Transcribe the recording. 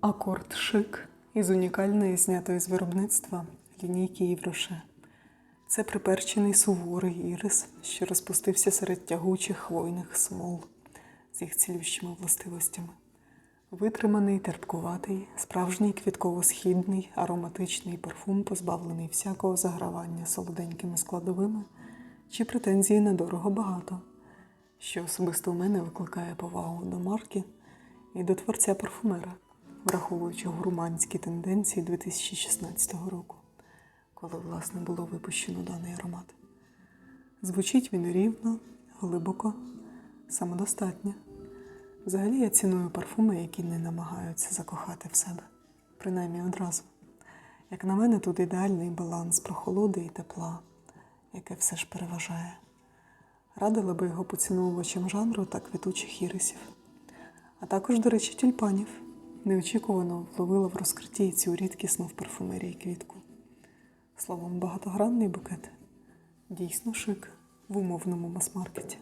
Акорд шик із унікальної знятої з виробництва лінійки Євроше. Це приперчений суворий ірис, що розпустився серед тягучих хвойних смол з їх цілющими властивостями. Витриманий, терпкуватий, справжній квітково-східний, ароматичний парфум, позбавлений всякого загравання солоденькими складовими чи претензії на дорого багато, що особисто у мене викликає повагу до марки і до творця парфумера, враховуючи гурманські тенденції 2016 року, коли власне було випущено даний аромат. Звучить він рівно, глибоко, самодостатньо. Взагалі я ціную парфуми, які не намагаються закохати в себе, принаймні одразу. Як на мене, тут ідеальний баланс прохолоди і тепла, яке все ж переважає. Радила би його поціновувачам жанру та квітучих ірисів. А також, до речі, тюльпанів. Неочікувано вловила в розкритті цю рідкісну в парфумерії квітку. Словом, багатогранний букет. Дійсно шик в умовному мас-маркеті.